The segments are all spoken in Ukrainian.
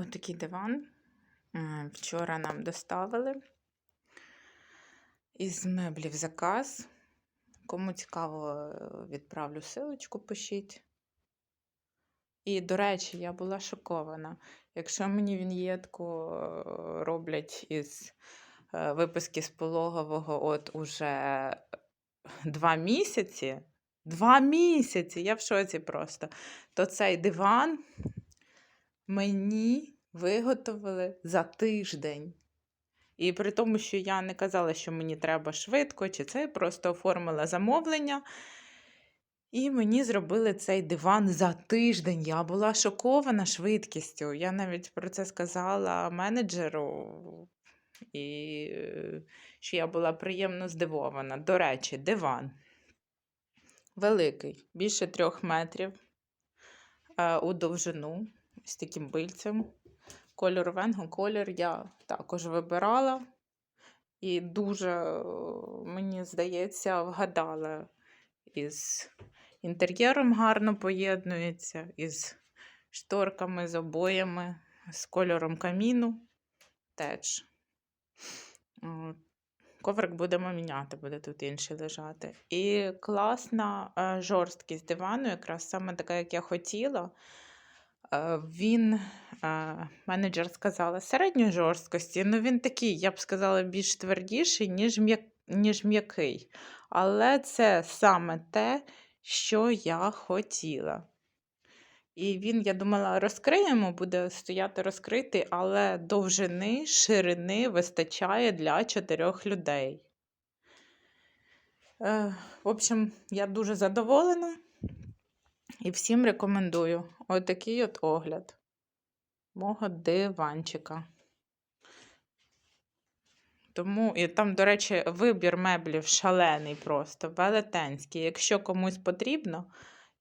Отакий диван. Е, Вчора нам доставили із меблів заказ. Кому цікаво, е, відправлю силочку, пишіть. І, до речі, я була шокована. Якщо мені віньєтку е, роблять із виписки з пологового от уже два місяці, два місяці, я в шоці просто, то цей диван мені виготовили за тиждень. І при тому, що я не казала, що мені треба швидко, чи це я просто оформила замовлення. І мені зробили цей диван за тиждень. Я була шокована швидкістю. Я навіть про це сказала менеджеру, і що я була приємно здивована. До речі, диван великий, більше трьох метрів е, у довжину, з таким бильцем. Кольор венго, колір я також вибирала. І дуже, е, мені здається, вгадала із інтер'єром гарно поєднується, із шторками, з обоями, з кольором каміну теж. Коврик будемо міняти, буде тут інший лежати. І класна е, жорсткість дивану, якраз саме така, як я хотіла. Е, Він, е, менеджер сказала, середньої жорсткості, ну він такий, я б сказала, більш твердіший, ніж ніж м'який. Але це саме те, що я хотіла. І він, я думала, розкриємо, буде стояти розкритий, але довжини, ширини вистачає для чотирьох людей. Е, в общем, я дуже задоволена і всім рекомендую отакий от огляд мого диванчика. Тому, і там, до речі, вибір меблів шалений просто, велетенський. Якщо комусь потрібно,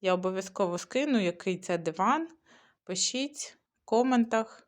я обов'язково скину, який це диван. Пишіть в коментах.